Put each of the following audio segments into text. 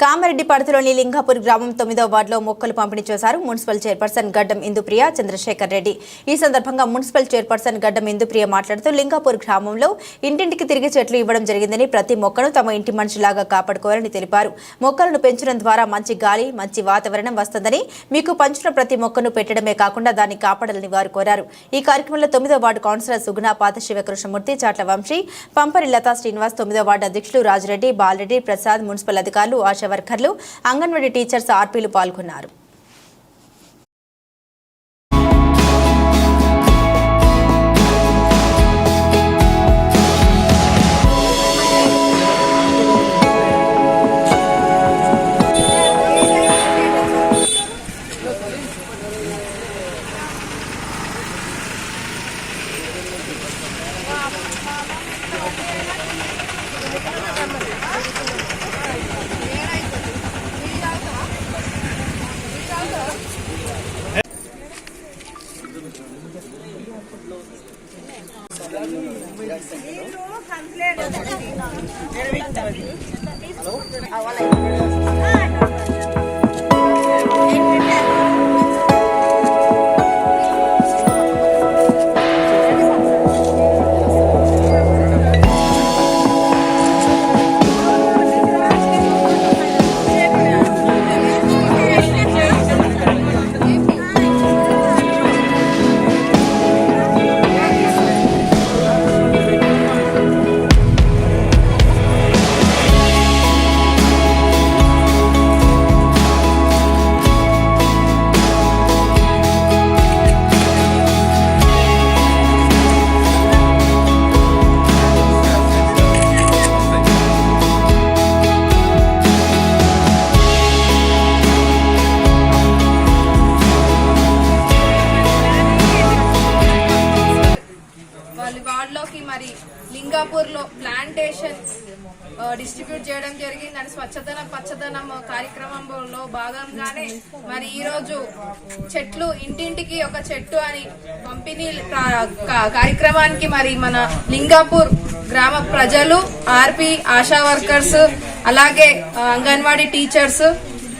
కామారెడ్డి పరిధిలోని లింగాపూర్ గ్రామం తొమ్మిదవ వార్డులో మొక్కలు పంపిణీ చేశారు. మున్సిపల్ చైర్పర్సన్ గడ్డం ఇందుప్రియ చంద్రశేఖర్ రెడ్డి. ఈ సందర్భంగా మున్సిపల్ చైర్పర్సన్ గడ్డం ఇందుప్రియ మాట్లాడుతూ లింగాపూర్ గ్రామంలో ఇంటింటికి తిరిగి చెట్లు ఇవ్వడం జరిగిందని ప్రతి మొక్కను తమ ఇంటి మనిషిలాగా కాపాడుకోవాలని తెలిపారు. మొక్కలను పెంచడం ద్వారా మంచి గాలి మంచి వాతావరణం వస్తుందని మీకు పంచిన ప్రతి మొక్కను పెట్టడమే కాకుండా దాన్ని కాపాడాలని వారు కోరారు. ఈ కార్యక్రమంలో తొమ్మిదవ వార్డు కౌన్సిలర్ సుగుణ పాత శివకృష్ణమూర్తి చాట్ల వంశీ పంపరి లతా శ్రీనివాస్ తొమ్మిదో వార్డు అధ్యక్షులు రాజిరెడ్డి బాలరెడ్డి ప్రసాద్ మున్సిపల్ అధికారులు ఆశా వర్కర్లు అంగన్వాడీ టీచర్స్ ఆర్పీలు పాల్గొన్నారు. వాళ్ళ మరి లింగాపూర్లో ప్లాంటేషన్ డిస్ట్రిబ్యూట్ చేయడం జరిగింది. అండ్ స్వచ్ఛతనం పచ్చదనం కార్యక్రమంలో భాగంగానే మరి ఈ రోజు చెట్లు ఇంటింటికి ఒక చెట్టు అని పంపిణీ కార్యక్రమానికి మరి మన లింగాపూర్ గ్రామ ప్రజలు ఆర్పి ఆశా వర్కర్స్ అలాగే అంగన్వాడీ టీచర్స్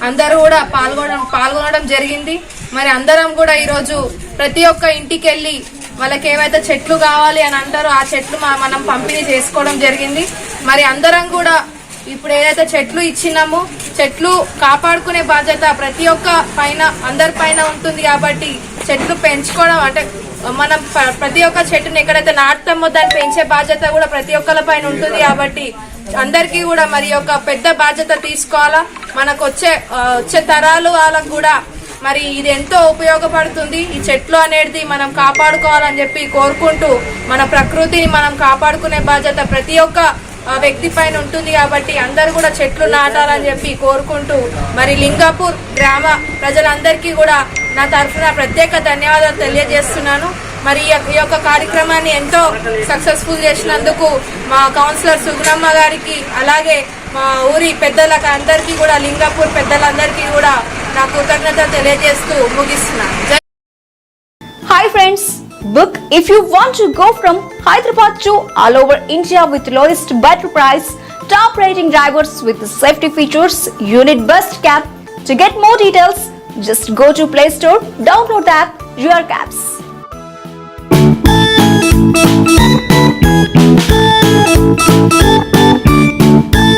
అందరూ కూడా పాల్గొనడం పాల్గొనడం జరిగింది. మరి అందరం కూడా ఈరోజు ప్రతి ఒక్క ఇంటికి వెళ్ళి వాళ్ళకి ఏవైతే చెట్లు కావాలి అని అంటారో ఆ చెట్లు మనం పంపిణీ చేసుకోవడం జరిగింది. మరి అందరం కూడా ఇప్పుడు ఏదైతే చెట్లు ఇచ్చినామో చెట్లు కాపాడుకునే బాధ్యత ప్రతి ఒక్క పైన అందరి పైన ఉంటుంది కాబట్టి చెట్లు పెంచుకోవడం అంటే మనం ప- ప్రతి ఒక్క చెట్టుని ఎక్కడైతే నాటుతామో దాన్ని పెంచే బాధ్యత కూడా ప్రతి ఒక్కరి పైన ఉంటుంది కాబట్టి అందరికీ కూడా మరి ఒక పెద్ద బాధ్యత తీసుకోవాలా. మనకు వచ్చే వచ్చే తరాలు వాళ్ళకు కూడా మరి ఇది ఎంతో ఉపయోగపడుతుంది. ఈ చెట్లు అనేది మనం కాపాడుకోవాలని చెప్పి కోరుకుంటూ మన ప్రకృతిని మనం కాపాడుకునే బాధ్యత ప్రతి ఒక్క వ్యక్తి పైన ఉంటుంది కాబట్టి అందరూ కూడా చెట్లు నాటాలని చెప్పి కోరుకుంటూ మరి లింగాపూర్ గ్రామ ప్రజలందరికీ కూడా నా తరఫున ప్రత్యేక ధన్యవాదాలు తెలియజేస్తున్నాను. మరి ఈ యొక్క- ఈ యొక్క కార్యక్రమాన్ని ఎంతో సక్సెస్ఫుల్ చేసినందుకు మా కౌన్సిలర్ సుగుణమ్మ గారికి అలాగే మా ఊరి పెద్దలకు అందరికీ కూడా లింగాపూర్ పెద్దలందరికీ కూడా నా కృతజ్ఞతలు తెలియజేస్తూ ముగిస్తున్నాను జై Hi friends, book if you want to go from Hyderabad to all over India with lowest better price, top rating drivers with safety features, unit best cab. To get more details, just go to Play Store, download the app Your Cabs. Thank you.